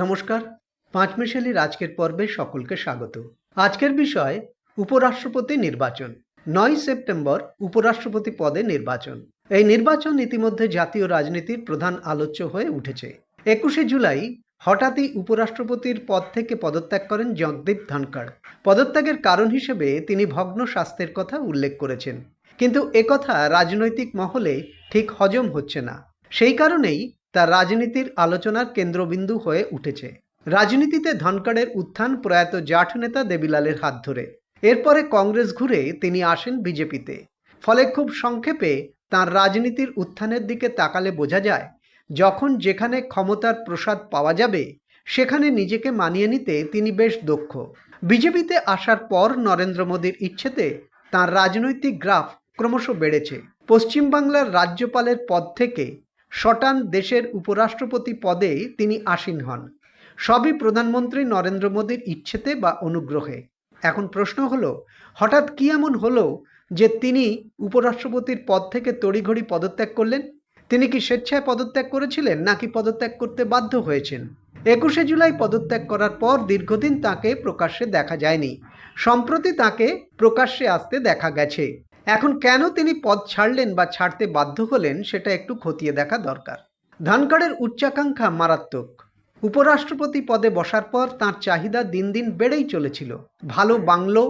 নমস্কার পাঁচমিশালির আজকের পর্বে সকলকে স্বাগত। আজকের বিষয় উপরাষ্ট্রপতি নির্বাচন। নয় সেপ্টেম্বর উপরাষ্ট্রপতি পদে নির্বাচন। এই নির্বাচন ইতিমধ্যে জাতীয় রাজনীতির প্রধান আলোচ্য হয়ে উঠেছে। একুশে জুলাই হঠাৎই উপরাষ্ট্রপতির পদ থেকে পদত্যাগ করেন জগদীপ ধনখড়। পদত্যাগের কারণ হিসেবে তিনি ভগ্ন স্বাস্থ্যের কথা উল্লেখ করেছেন। কিন্তু একথা রাজনৈতিক মহলে ঠিক হজম হচ্ছে না। সেই কারণেই তার রাজনীতির আলোচনার কেন্দ্রবিন্দু হয়ে উঠেছে। রাজনীতিতে ধনকড়ের উত্থান প্রয়াত জাঠ নেতা দেবিলালের হাত ধরে। এরপরে কংগ্রেস ঘুরে তিনি আসেন বিজেপিতে। ফলে খুব সংক্ষেপে তার রাজনীতির উত্থানের দিকে তাকালে বোঝা যায়, যখন যেখানে ক্ষমতার প্রসাদ পাওয়া যাবে, সেখানে নিজেকে মানিয়ে নিতে তিনি বেশ দক্ষ। বিজেপিতে আসার পর নরেন্দ্র মোদীর ইচ্ছেতে তার রাজনৈতিক গ্রাফ ক্রমশ বেড়েছে। পশ্চিমবাংলার রাজ্যপালের পদ থেকে শটান দেশের উপরাষ্ট্রপতি পদে তিনি আসীন হন। সবই প্রধানমন্ত্রী নরেন্দ্র মোদীর ইচ্ছেতে বা অনুগ্রহে। এখন প্রশ্ন হলো, হঠাৎ কি এমন হলো যে তিনি উপরাষ্ট্রপতির পদ থেকে তড়িঘড়ি পদত্যাগ করলেন? তিনি কি স্বেচ্ছায় পদত্যাগ করেছিলেন নাকি পদত্যাগ করতে বাধ্য হয়েছেন? একুশে জুলাই পদত্যাগ করার পর দীর্ঘদিন তাকে প্রকাশ্যে দেখা যায়নি। সম্প্রতি তাকে প্রকাশ্যে আসতে দেখা গেছে। এখন কেন তিনি পদ ছাড়লেন বা ছাড়তে বাধ্য হলেন সেটা একটু খতিয়ে দেখা দরকার। ধনখড়ের উচ্চাকাঙ্ক্ষা মারাত্মক। উপরাষ্ট্রপতি পদে বসার পর তার চাহিদা দিন দিন বেড়েই চলেছিল। ভালো বাংলো,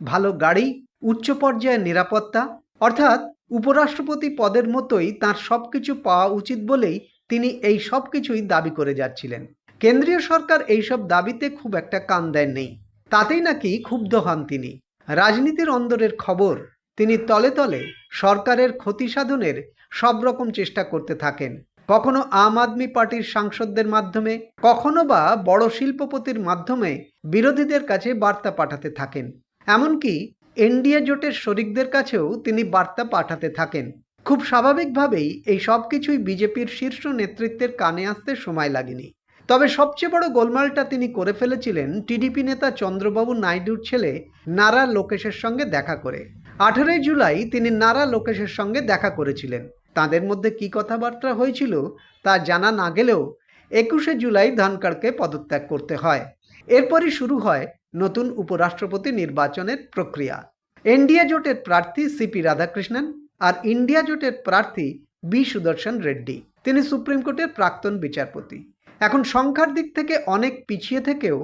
ভালো গাড়ি, উচ্চ পর্যায়ের নিরাপত্তা, অর্থাৎ উপরাষ্ট্রপতি পদের মতোই তার সব কিছু পাওয়া উচিত বলেই তিনি এই সব কিছুই দাবি করে যাচ্ছিলেন। কেন্দ্রীয় সরকার এইসব দাবিতে খুব একটা কান দেননি। তাতেই নাকি ক্ষুব্ধ হন তিনি। রাজনীতির অন্দরের খবর তিনি তলে তলে সরকারের ক্ষতি সাধনের সব রকম চেষ্টা করতে থাকেন। কখনো আম আদমি পার্টির সাংসদদের মাধ্যমে, কখনো বা বড় শিল্পপতির মাধ্যমে বিরোধীদের কাছে বার্তা পাঠাতে থাকেন। এমনকি এনডিএ জোটের শরিকদের কাছেও তিনি বার্তা পাঠাতে থাকেন। খুব স্বাভাবিকভাবেই এই সব কিছুই বিজেপির শীর্ষ নেতৃত্বের কানে আসতে সময় লাগেনি। তবে সবচেয়ে বড় গোলমালটা তিনি করে ফেলেছিলেন টিডিপি নেতা চন্দ্রবাবু নাইডুর ছেলে নারা লোকেশের সঙ্গে দেখা করে। আঠেরোই জুলাই তিনি নারা লোকেশের সঙ্গে দেখা করেছিলেন। তাদের মধ্যে কি কথাবার্তা হয়েছিল তা জানা না গেলেও একুশে জুলাই ধনকড়কে পদত্যাগ করতে হয়। এরপরই শুরু হয় নতুন উপরাষ্ট্রপতি নির্বাচনের প্রক্রিয়া। এনডিএ জোটের প্রার্থী সিপি রাধাকৃষ্ণন আর ইন্ডিয়া জোটের প্রার্থী বি সুদর্শন রেড্ডি। তিনি সুপ্রিম কোর্টের প্রাক্তন বিচারপতি। এখন সংখ্যার দিক থেকে অনেক পিছিয়ে থেকেও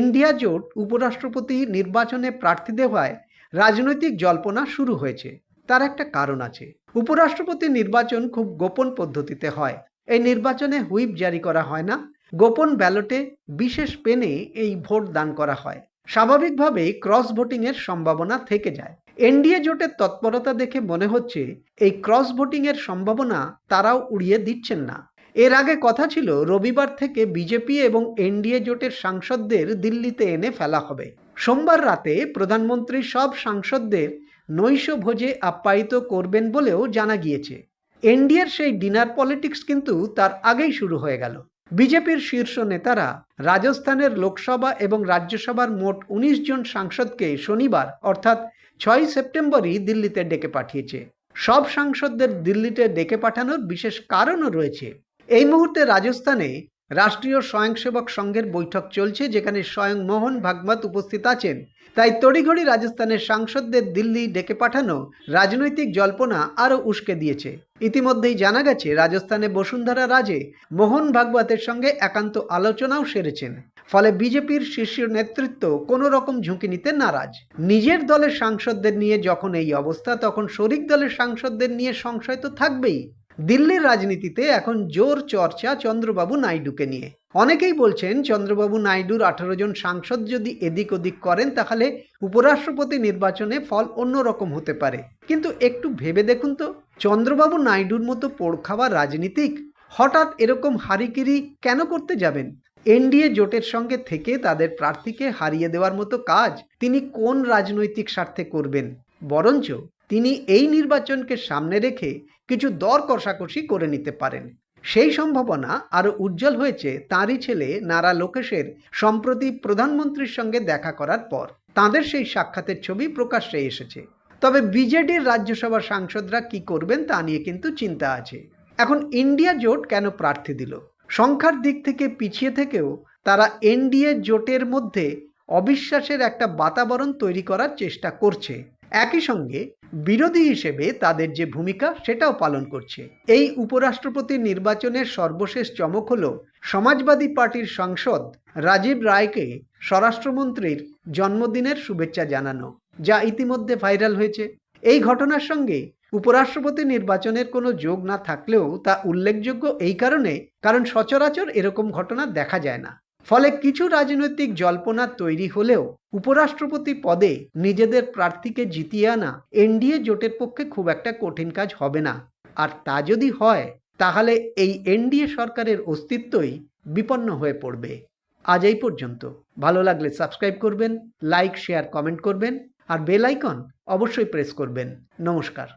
ইন্ডিয়া জোট উপরাষ্ট্রপতি নির্বাচনে প্রার্থী দেওয়ায় রাজনৈতিক জল্পনা শুরু হয়েছে। তার একটা কারণ আছে। উপরাষ্ট্রপতি নির্বাচন খুব গোপন পদ্ধতিতে হয়। এই নির্বাচনে হুইপ জারি করা হয় না। গোপন ব্যালটে বিশেষ পেনে এই ভোট দান করা হয়। স্বাভাবিকভাবেই ক্রস ভোটিংয়ের সম্ভাবনা থেকে যায়। এনডিএ জোটের তৎপরতা দেখে মনে হচ্ছে, এই ক্রস ভোটিংয়ের সম্ভাবনা তারাও উড়িয়ে দিচ্ছেন না। এর আগে কথা ছিল, রবিবার থেকে বিজেপি এবং এনডিএ জোটের সাংসদদের দিল্লিতে এনে ফেলা হবে। সোমবার রাতে প্রধানমন্ত্রী সব সাংসদদের নৈশ ভোজে আপ্যায়িত করবেন বলেও জানা গিয়েছে। এনডিএর সেই ডিনার পলিটিক্স কিন্তু তার আগেই শুরু হয়ে গেল। বিজেপির শীর্ষ নেতারা রাজস্থানের লোকসভা এবং রাজ্যসভার মোট উনিশ জন সাংসদকে শনিবার, অর্থাৎ ছয় সেপ্টেম্বরই দিল্লিতে ডেকে পাঠিয়েছে। সব সাংসদদের দিল্লিতে ডেকে পাঠানোর বিশেষ কারণও রয়েছে। এই মুহূর্তে রাজস্থানে রাষ্ট্রীয় স্বয়ংসেবক সংঘের বৈঠক চলছে, যেখানে স্বয়ং মোহন ভাগবত উপস্থিত আছেন। তাই তড়িঘড়ি রাজস্থানের সাংসদদের দিল্লি ডেকে পাঠানো রাজনৈতিক জল্পনা আরও উস্কে দিয়েছে। ইতিমধ্যেই জানা গেছে, রাজস্থানে বসুন্ধরা রাজে মোহন ভাগবতের সঙ্গে একান্ত আলোচনাও সেরেছেন। ফলে বিজেপির শীর্ষ নেতৃত্ব কোনো রকম ঝুঁকি নিতে নারাজ। নিজের দলের সাংসদদের নিয়ে যখন এই অবস্থা, তখন শরিক দলের সাংসদদের নিয়ে সংশয় তো থাকবেই। দিল্লির রাজনীতিতে এখন জোর চর্চা চন্দ্রবাবু নাইডুকে নিয়ে। অনেকেই বলছেন, চন্দ্রবাবু নাইডুর আঠারো জন সাংসদ যদি এদিক ওদিক করেন, তাহলে উপরাষ্ট্রপতি নির্বাচনে ফল অন্যরকম হতে পারে। কিন্তু একটু ভেবে দেখুন তো, চন্দ্রবাবু নাইডুর মতো পোড় খাওয়া রাজনীতিক হঠাৎ এরকম হারিকিরি কেন করতে যাবেন? এনডিএ জোটের সঙ্গে থেকে তাদের প্রার্থীকে হারিয়ে দেওয়ার মতো কাজ তিনি কোন রাজনৈতিক স্বার্থে করবেন? বরঞ্চ তিনি এই নির্বাচনকে সামনে রেখে কিছু দর কষাকষি করে নিতে পারেন। সেই সম্ভাবনা আরও উজ্জ্বল হয়েছে তাঁরই ছেলে নারা লোকেশের সম্প্রতি প্রধানমন্ত্রীর সঙ্গে দেখা করার পর। তাঁদের সেই সাক্ষাতের ছবি প্রকাশ্যে এসেছে। তবে বিজেডির রাজ্যসভার সাংসদরা কি করবেন তা নিয়ে কিন্তু চিন্তা আছে। এখন ইন্ডিয়া জোট কেন প্রার্থী দিল? সংখ্যার দিক থেকে পিছিয়ে থেকেও তারা এনডিএ জোটের মধ্যে অবিশ্বাসের একটা বাতাবরণ তৈরি করার চেষ্টা করছে। একই সঙ্গে বিরোধী হিসেবে তাদের যে ভূমিকা সেটাও পালন করছে। এই উপরাষ্ট্রপতি নির্বাচনের সর্বশেষ চমক হল সমাজবাদী পার্টির সাংসদ রাজীব রায়কে স্বরাষ্ট্রমন্ত্রীর জন্মদিনের শুভেচ্ছা জানানো, যা ইতিমধ্যে ভাইরাল হয়েছে। এই ঘটনার সঙ্গে উপরাষ্ট্রপতি নির্বাচনের কোনো যোগ না থাকলেও তা উল্লেখযোগ্য এই কারণে, কারণ সচরাচর এরকম ঘটনা দেখা যায় না। ফলে কিছু রাজনৈতিক জল্পনা তৈরি হলেও উপরাষ্ট্রপতি পদে নিজেদের প্রার্থীকে জিতিয়ে আনা এনডিএ জোটের পক্ষে খুব একটা কঠিন কাজ হবে না। আর তা যদি হয়, তাহলে এই এনডিএ সরকারের অস্তিত্বই বিপন্ন হয়ে পড়বে। আজ এই পর্যন্ত। ভালো লাগলে সাবস্ক্রাইব করবেন, লাইক, শেয়ার, কমেন্ট করবেন, আর বেল আইকন অবশ্যই প্রেস করবেন। নমস্কার।